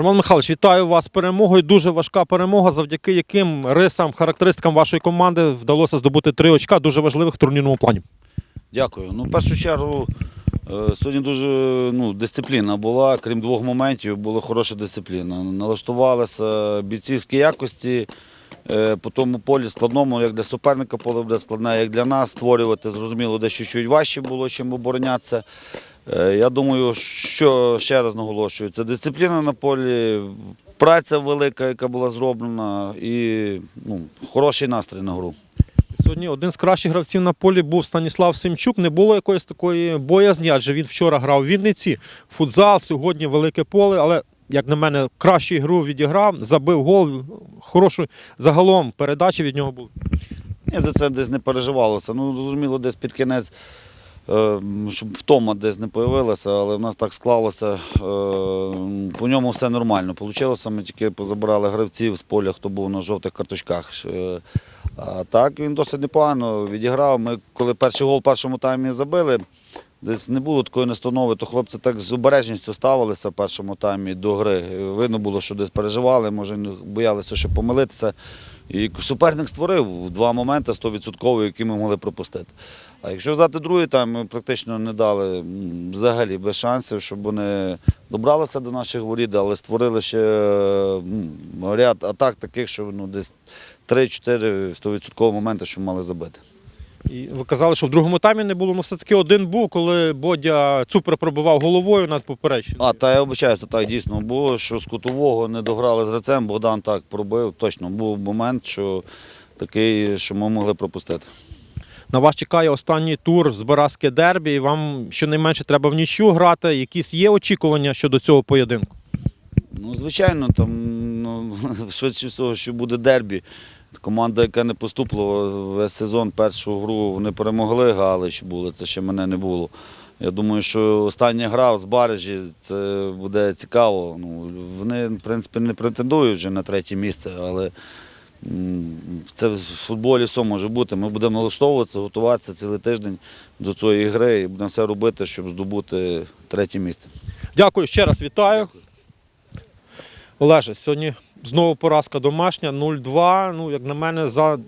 Роман Михайлович, вітаю вас з перемогою. Дуже важка перемога, завдяки яким рисам, характеристикам вашої команди вдалося здобути три очка, дуже важливих в турнірному плані. Дякую. Ну, в першу чергу, е, сьогодні дуже ну, дисципліна була, крім двох моментів, була хороша дисципліна. Налаштувалися бійцівські якості. е, По тому полі складному, як для суперника поле буде складне, як для нас створювати, зрозуміло, де чуть важче було, чим оборонятися. Е, Я думаю, що ще раз наголошую, це дисципліна на полі, праця велика, яка була зроблена, і ну, хороший настрій на гру. Сьогодні один з кращих гравців на полі був Станіслав Семчук. Не було якоїсь такої боязні, адже він вчора грав в Вінниці. Футзал, сьогодні велике поле, але. Як на мене, кращу ігру відіграв, забив гол, хорошу загалом передачі від нього були. Я за це десь не переживалося. Ну, зрозуміло, десь під кінець, щоб втома десь не появилася, але в нас так склалося. е, По ньому все нормально. Получилося, ми тільки позабирали гравців з поля, хто був на жовтих карточках. Е, А так він досить непогано відіграв. Ми, коли перший гол в першому таймі забили, десь не було такої настанови, то хлопці так з обережністю ставилися в першому таймі до гри. Видно було, що десь переживали, може боялися, що помилитися. І суперник створив два моменти 100%, які ми могли пропустити. А якщо взяти другий там ми практично не дали взагалі без шансів, щоб вони добралися до наших воріт, але створили ще ряд атак таких, що ну, десь 3-4 100% моменти, що мали забити. І ви казали, що в другому таймі не було, ну все-таки один був, коли Бодя Цупер пробивав головою над поперечною. А, та я обичаюся, так дійсно було, що з кутового не дограли з рецем, Богдан так пробив. Точно був момент, що такий, що ми могли пропустити. На вас чекає останній тур з Бараське Дербі, і вам щонайменше треба в нічю грати. Якісь є очікування щодо цього поєдинку? Ну, звичайно, там ну, швидше всього, що буде дербі. Команда, яка не поступила весь сезон, першу гру вони перемогли, Галич були, це ще мене не було. Я думаю, що остання гра з Барежі це буде цікаво. Ну, вони, в принципі, не претендують вже на третє місце, але це в футболі все може бути. Ми будемо налаштовуватися, готуватися цілий тиждень до цієї гри і будемо все робити, щоб здобути третє місце. Дякую, ще раз вітаю. Олеже, сьогодні знову поразка домашня 0-2. Ну, як на мене, за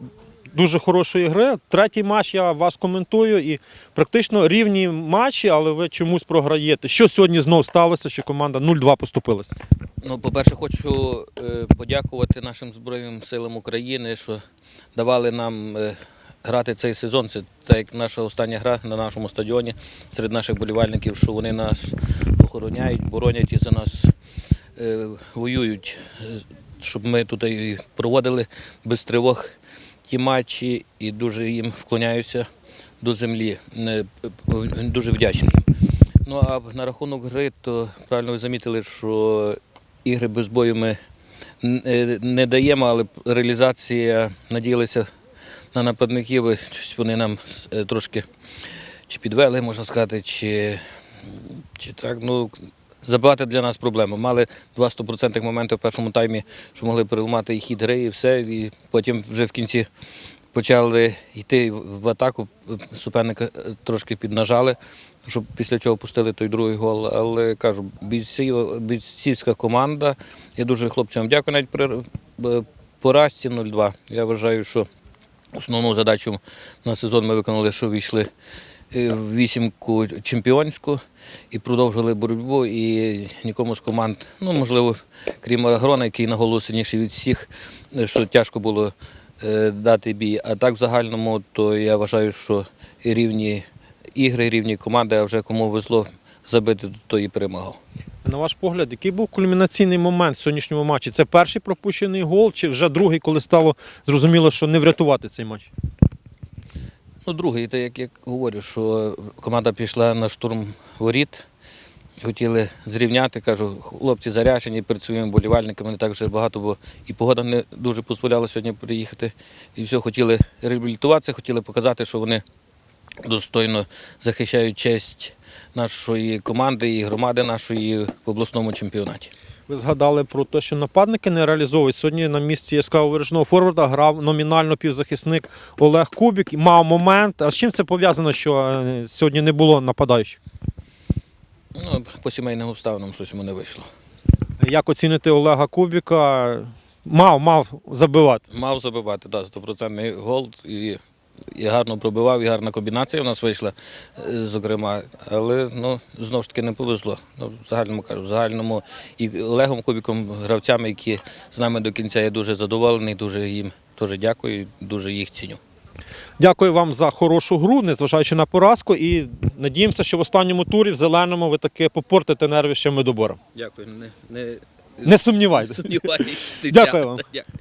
дуже хорошої гри. Третій матч я вас коментую і практично рівні матчі, але ви чомусь програєте. Що сьогодні знов сталося, що команда 0-2 поступилася? Ну, по-перше, хочу е, подякувати нашим Збройним силам України, що давали нам е, грати цей сезон. Це так як наша остання гра на нашому стадіоні серед наших болівальників, що вони нас охороняють, боронять і за нас е, воюють, щоб ми тут проводили без тривог ті матчі і дуже їм вклоняюся до землі. Дуже вдячний. Ну а на рахунок гри, то правильно ви замітили, що ігри без бою ми е, не даємо, але реалізація надіялися на нападників. щось Вони нам е, трошки чи підвели, можна сказати, чи, чи так. Ну, забагато для нас проблема. Мали два стопроцентних моменти в першому таймі, що могли переламати і хід гри, і все. І потім вже в кінці почали йти в атаку. Суперника е, трошки піднажали, щоб після чого пустили той другий гол. Але кажу, бійців, бійцівська команда. Я дуже хлопцям дякую навіть при е, поразці 0-2. Я вважаю, що основну задачу на сезон ми виконали, що війшли вісімку чемпіонську і продовжили боротьбу. І нікому з команд, ну можливо, крім Арагрона, який на сильніший від всіх, е, що тяжко було е, дати бій. А так в загальному, то я вважаю, що рівні ігри, рівні команди, а вже кому везло забити, то і перемагав. На ваш погляд, який був кульмінаційний момент в сьогоднішньому матчі? Це перший пропущений гол, чи вже другий, коли стало зрозуміло, що не врятувати цей матч? Ну, другий, то як я говорю, що команда пішла на штурм воріт, хотіли зрівняти, кажу, хлопці заряджені перед своїми болівальниками, не так вже багато, бо і погода не дуже дозволяла сьогодні приїхати. І все, хотіли реабілітуватися, хотіли показати, що вони достойно захищають честь нашої команди і громади нашої в обласному чемпіонаті. Ви згадали про те, що нападники не реалізовують. Сьогодні на місці яскраво вираженого форварда грав номінально півзахисник Олег Кубік. Мав момент. А з чим це пов'язано, що е, сьогодні не було нападаючих? Ну, по сімейним обставинам щось йому не вийшло. Як оцінити Олега Кубіка? Мав, мав забивати. Мав забивати, так, стопроцентний гол. І, і гарно пробивав, і гарна комбінація в нас вийшла, е, зокрема. Але ну, знову ж таки не повезло. Ну, в загальному кажу, в загальному і Олегом Кубіком, гравцями, які з нами до кінця я дуже задоволений, дуже їм дуже дякую, дуже їх ціню. Дякую вам за хорошу гру, незважаючи на поразку. І надіємося, що в останньому турі в зеленому ви таки попортите нерви ще медобором. Дякую. Не, не, Не сумнівайтеся. сумніваюся. Дякую вам. Дякую.